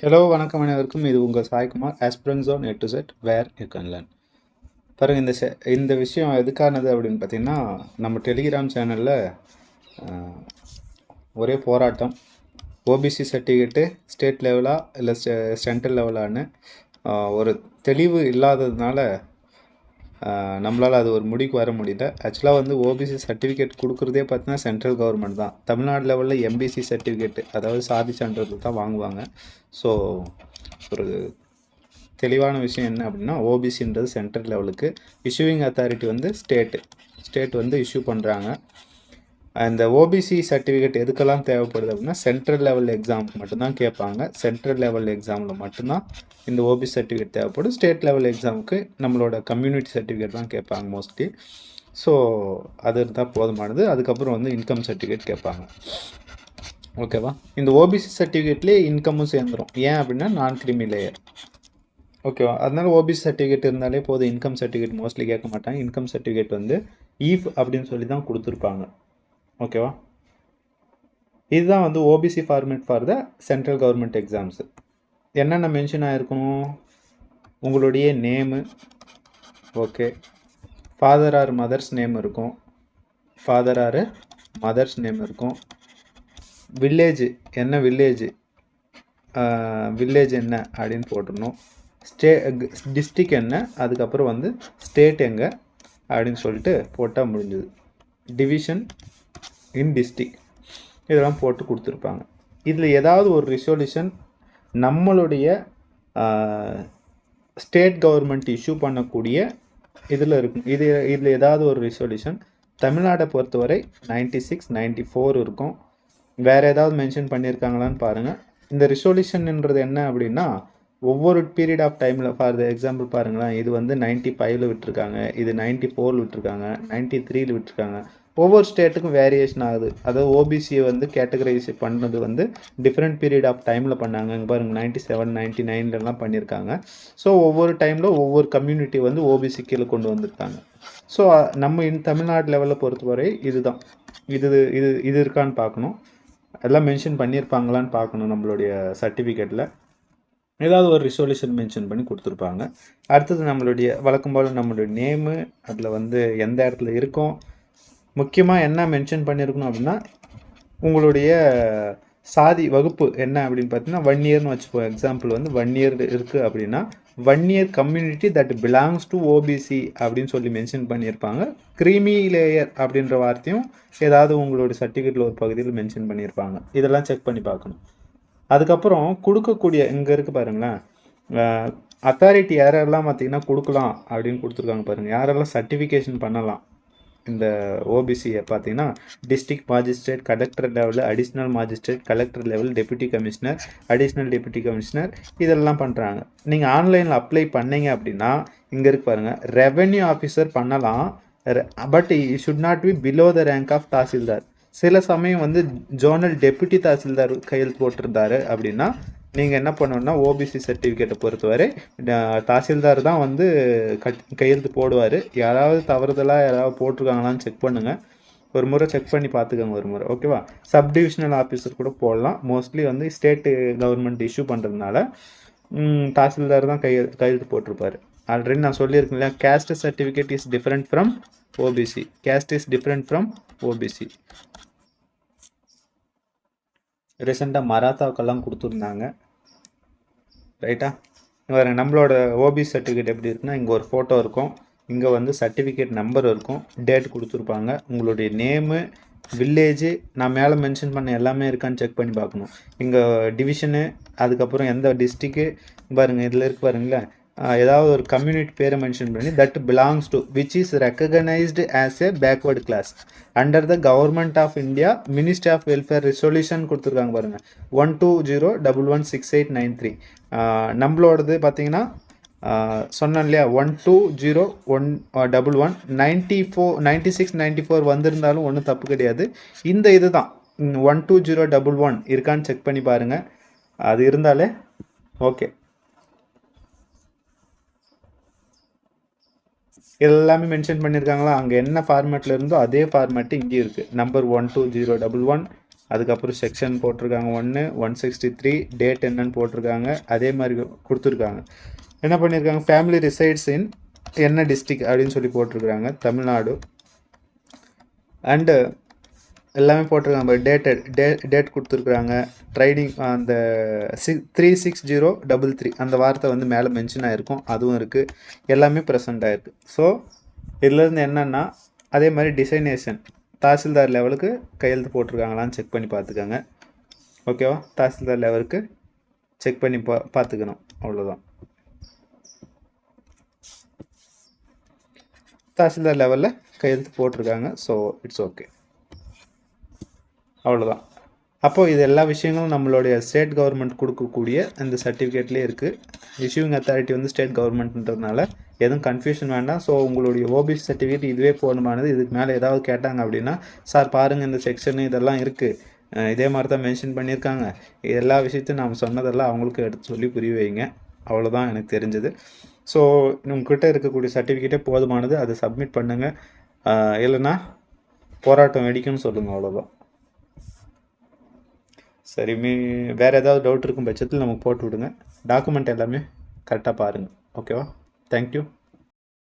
Hello வணக்கம் அனைவருக்கும். இது உங்கள் Saikumar aspirants on to set where you can learn பாருங்கள் இந்த செ இந்த விஷயம் எதுக்கானது அப்படின்னு பார்த்தீங்கன்னா நம்ம டெலிகிராம் சேனலில் ஒரே போராட்டம். ஓபிசி சர்டிஃபிகேட்டு ஸ்டேட் லெவலா இல்லை சென்ட்ரல் லெவலான்னு ஒரு தெளிவு இல்லாததுனால நம்மளால் அது ஒரு முடிவுக்கு வர முடியல. ஆக்சுவலாக வந்து ஓபிசி சர்டிஃபிகேட் கொடுக்குறதே பார்த்தீங்கன்னா சென்ட்ரல் கவர்மெண்ட் தான். தமிழ்நாடு லெவலில் எம்பிசி சர்டிஃபிகேட் அதாவது சாதி சான்றிதழ் தான் வாங்குவாங்க. ஸோ ஒரு தெளிவான விஷயம் என்ன அப்படின்னா ஓபிசின்றது சென்ட்ரல் லெவலுக்கு இஷ்யூவிங் அத்தாரிட்டி வந்து ஸ்டேட்டு ஸ்டேட் வந்து இஷ்யூ பண்ணுறாங்க அந்த ஓபிசி சர்டிஃபிகேட் எதுக்கெல்லாம் தேவைப்படுது அப்படின்னா சென்ட்ரல் லெவல் எக்ஸாமுக்கு மட்டும்தான் கேட்பாங்க. சென்ட்ரல் லெவல் எக்ஸாமில் மட்டும்தான் இந்த ஓபிசி சர்டிஃபிகேட் தேவைப்படும். ஸ்டேட் லெவல் எக்ஸாமுக்கு நம்மளோட கம்யூனிட்டி சர்டிஃபிகேட் தான் கேட்பாங்க மோஸ்ட்லி ஸோ அது இருந்தால் போதுமானது. அதுக்கப்புறம் வந்து இன்கம் சர்டிஃபிகேட் கேட்பாங்க. ஓகேவா இந்த ஓபிசி சர்டிஃபிகேட்லேயே இன்கமும் சேர்ந்துடும் ஏன் அப்படின்னா நான் கிரிமி லேயர் ஓகேவா அதனால ஓபிசி சர்டிஃபிகேட் இருந்தாலே போதும். இன்கம் சர்டிஃபிகேட் மோஸ்ட்லி கேட்க மாட்டாங்க. இன்கம் சர்டிஃபிகேட் வந்து ஈஃப் அப்படின்னு சொல்லி தான் கொடுத்துருப்பாங்க. ஓகேவா? இதுதான் வந்து OBC format for the central government exams என்னென்ன மென்ஷன் ஆகிருக்கணும் உங்களுடைய name okay father or mother's name இருக்கும். ஃபாதர் ஆர் மதர்ஸ் நேம் இருக்கும். வில்லேஜ் என்ன வில்லேஜ் வில்லேஜ் என்ன அப்படின்னு போட்டுடணும். ஸ்டே டிஸ்ட்ரிக் என்ன? அதுக்கப்புறம் வந்து ஸ்டேட் எங்கே? அப்படின்னு சொல்லிட்டு போட்டால் முடிஞ்சுது. டிவிஷன் இன் டிஸ்ட்ரிக் இதெல்லாம் போட்டு கொடுத்துருப்பாங்க. இதில் ஏதாவது ஒரு ரிசொல்யூஷன் நம்மளுடைய ஸ்டேட் கவர்மெண்ட் இஷ்யூ பண்ணக்கூடிய இதில் இருக்கும். இது இதில் ஏதாவது ஒரு ரிசொல்யூஷன் தமிழ்நாட்டை பொறுத்தவரை நைன்டி சிக்ஸ் நைன்டி ஃபோர் இருக்கும். வேறு ஏதாவது மென்ஷன் பண்ணியிருக்காங்களான்னு பாருங்கள் இந்த ரிசொல்யூஷன்ன்றது என்ன அப்படின்னா ஒவ்வொரு பீரியட் ஆஃப் டைமில் ஃபார் எக்ஸாம்பிள் பாருங்களேன். இது வந்து நைன்ட்டி ஃபைவ்ல விட்டுருக்காங்க. இது நைன்ட்டி ஃபோரில் விட்டுருக்காங்க. நைன்ட்டி த்ரீல விட்டுருக்காங்க. ஒவ்வொரு ஸ்டேட்டுக்கும் வேரியேஷன் ஆகுது. அதாவது ஓபிசியை வந்து கேட்டகரைஸ் பண்ணது வந்து டிஃப்ரெண்ட் பீரியட் ஆஃப் டைமில் பண்ணாங்க. இங்கே பாருங்கள் நைன்ட்டி செவன் நைன்ட்டி நைன்லலாம் பண்ணியிருக்காங்க ஸோ ஒவ்வொரு டைமில் ஒவ்வொரு கம்யூனிட்டி வந்து ஓபிசி கீழே கொண்டு வந்திருக்காங்க. ஸோ நம்ம இன் தமிழ்நாடு லெவலில் பொறுத்தவரை இதுதான். இது இது இது இருக்கான்னு பார்க்கணும். எல்லாம் மென்ஷன் பண்ணியிருப்பாங்களான்னு பார்க்கணும் நம்மளுடைய சர்டிஃபிகேட்டில் ஏதாவது ஒரு ரிசொல்யூஷன் மென்ஷன் பண்ணி கொடுத்துருப்பாங்க. அடுத்தது நம்மளுடைய வழக்கம் போல் நம்மளுடைய நேமு அதில் வந்து எந்த இடத்துல இருக்கோம் முக்கியமாக என்ன மென்ஷன் பண்ணியிருக்கணும் அப்படின்னா உங்களுடைய சாதி வகுப்பு என்ன அப்படின்னு பார்த்தீங்கன்னா ஒன் இயர்னு வச்சுப்போம் எக்ஸாம்பிள் வந்து ஒன் இயர் இருக்குது அப்படின்னா one year community that belongs to OBC அப்படின்னு சொல்லி மென்ஷன் பண்ணியிருப்பாங்க. கிரீமி லேயர் அப்படின்ற வார்த்தையும் ஏதாவது உங்களுடைய சர்டிஃபிகேட்டில் ஒரு பகுதியில் மென்ஷன் பண்ணியிருப்பாங்க. இதெல்லாம் செக் பண்ணி பார்க்கணும். அதுக்கப்புறம் கொடுக்கக்கூடிய இங்கே இருக்குது பாருங்களேன். அத்தாரிட்டி யாரெல்லாம் பார்த்தீங்கன்னா கொடுக்கலாம் அப்படின்னு கொடுத்துருக்காங்க பாருங்கள் யாரெல்லாம் சர்டிஃபிகேஷன் பண்ணலாம்? இந்த ஓபிசியை பார்த்தீங்கன்னா டிஸ்ட்ரிக்ட் மாஜிஸ்ட்ரேட் கலெக்டர் லெவலில் additional magistrate collector level deputy commissioner additional deputy commissioner இதெல்லாம் பண்ணுறாங்க நீங்கள் ஆன்லைனில் அப்ளை பண்ணீங்க அப்படின்னா இங்கே இருக்கு பாருங்கள் ரெவென்யூ ஆஃபீஸர் பண்ணலாம். But should not be below the rank of tahsildar. சில சமயம் வந்து ஜோனல் டெபுட்டி தாசில்தார் கையெழுத்து போட்டிருந்தாரு அப்படின்னா நீங்கள் என்ன பண்ணணும்னா ஓபிசி சர்டிஃபிகேட்டை பொறுத்தவரை தாசில்தார் தான் வந்து கட் கையெழுத்து போடுவார். யாராவது தவறுதலாக யாராவது போட்டிருக்காங்களான்னு செக் பண்ணுங்கள் ஒரு முறை செக் பண்ணி பார்த்துக்கோங்க ஒரு முறை. ஓகேவா சப் டிவிஷனல் ஆஃபீஸர் கூட போடலாம். மோஸ்ட்லி வந்து ஸ்டேட்டு கவர்மெண்ட் இஷ்யூ பண்ணுறதுனால தாசில்தார் தான் கையெழு கையெழுத்து போட்டிருப்பார். ஆல்ரெடி நான் சொல்லியிருக்கேன் இல்லையா? Caste certificate is different from OBC caste is different from OBC ரீசெண்டாக மராத்தாவுக்கெல்லாம் கொடுத்துருந்தாங்க. ரைட்டா வேறு நம்மளோட ஓபி சர்டிஃபிகேட் எப்படி இருக்குன்னா இங்கே ஒரு ஃபோட்டோ இருக்கும். இங்கே வந்து சர்டிஃபிகேட் நம்பர் இருக்கும். டேட் கொடுத்துருப்பாங்க. உங்களுடைய நேமு வில்லேஜு நான் மேலே மென்ஷன் பண்ண எல்லாமே இருக்கான்னு செக் பண்ணி பார்க்கணும். இங்கே டிவிஷனு அதுக்கப்புறம் எந்த டிஸ்ட்ரிக்கு பாருங்கள் இதில் இருக்கு பாருங்களேன். ஏதாவது ஒரு கம்யூனிட்டி பேரை மென்ஷன் பண்ணி that belongs to which is recognised as a backward class under the government of India ministry of welfare resolution கொடுத்துருக்காங்க பாருங்கள் one two zero double one six eight nine three நம்மளோடது பார்த்தீங்கன்னா சொன்னேன் இல்லையா? One two zero one double one ninety four ninety six ninety four வந்திருந்தாலும் ஒன்றும் தப்பு கிடையாது. இந்த இது தான் one two zero double one இருக்கான்னு செக் பண்ணி பாருங்கள் அது இருந்தாலே ஓகே எல்லாமே மென்ஷன் பண்ணியிருக்காங்களா அங்கே என்ன ஃபார்மேட்டில் இருந்தோ அதே ஃபார்மேட்டு இங்கேயும் இருக்குது number one two zero double one அதுக்கப்புறம் செக்ஷன் போட்டிருக்காங்க. ஒன்று ஒன் சிக்ஸ்டி த்ரீ டேட் என்னன்னு போட்டிருக்காங்க. அதே மாதிரி கொடுத்துருக்காங்க. என்ன பண்ணியிருக்காங்க ஃபேமிலி ரிசைட்ஸ் இன் என்ன டிஸ்ட்ரிக்ட் அப்படின்னு சொல்லி போட்டிருக்காங்க தமிழ்நாடு. அண்டு எல்லாமே போட்டிருக்காங்க. டேட் டே டேட் கொடுத்துருக்குறாங்க. ட்ரைனிங் அந்த six three six zero double three அந்த வார்த்தை வந்து மேலே மென்ஷன் ஆகிருக்கும் அதுவும் இருக்குது எல்லாமே ப்ரெசென்ட் ஆகிருக்கு ஸோ இதுலேருந்து என்னென்னா அதே மாதிரி டிசைனேஷன் தாசில்தார் லெவலுக்கு கையெழுத்து போட்டிருக்காங்களான்னு செக் பண்ணி பார்த்துக்கோங்க. ஓகேவா தாசில்தார் லெவலுக்கு செக் பண்ணி பா பார்த்துக்கணும். அவ்வளோதான் தாசில்தார் லெவலில் கையெழுத்து போட்டிருக்காங்க. ஸோ இட்ஸ் ஓகே அவ்வளோதான் அப்போது இது எல்லா விஷயங்களும் நம்மளுடைய ஸ்டேட் கவர்மெண்ட் கொடுக்கக்கூடிய அந்த சர்டிஃபிகேட்லேயே இருக்குது இஷ்யூவிங் அத்தாரிட்டி வந்து ஸ்டேட் கவர்மெண்ட்ன்றதுனால எதுவும் கன்ஃபியூஷன் வேண்டாம். ஸோ உங்களுடைய ஓபிசி சர்டிஃபிகேட் இதுவே போதுமானது. இதுக்கு மேலே ஏதாவது கேட்டாங்க அப்படின்னா சார் பாருங்கள் இந்த செக்ஷன் இதெல்லாம் இருக்குது இதே மாதிரி தான் மென்ஷன் பண்ணியிருக்காங்க. எல்லா விஷயத்தையும் நாம் சொன்னதெல்லாம் அவங்களுக்கு எடுத்து சொல்லி புரிய வைங்க. அவ்வளோதான் எனக்கு தெரிஞ்சது. ஸோ உங்ககிட்ட இருக்கக்கூடிய சர்டிஃபிகேட்டே போதுமானது. அதை சப்மிட் பண்ணுங்கள் இல்லைன்னா போராட்டம் வெடிக்கும்னு சொல்லுங்கள் அவ்வளோதான் சரி மீ வேறு ஏதாவது டவுட் இருக்கும் பட்சத்தில் நமக்கு போட்டு விடுங்க. டாக்குமெண்ட் எல்லாமே கரெக்டாக பாருங்கள் ஓகேவா தேங்க்யூ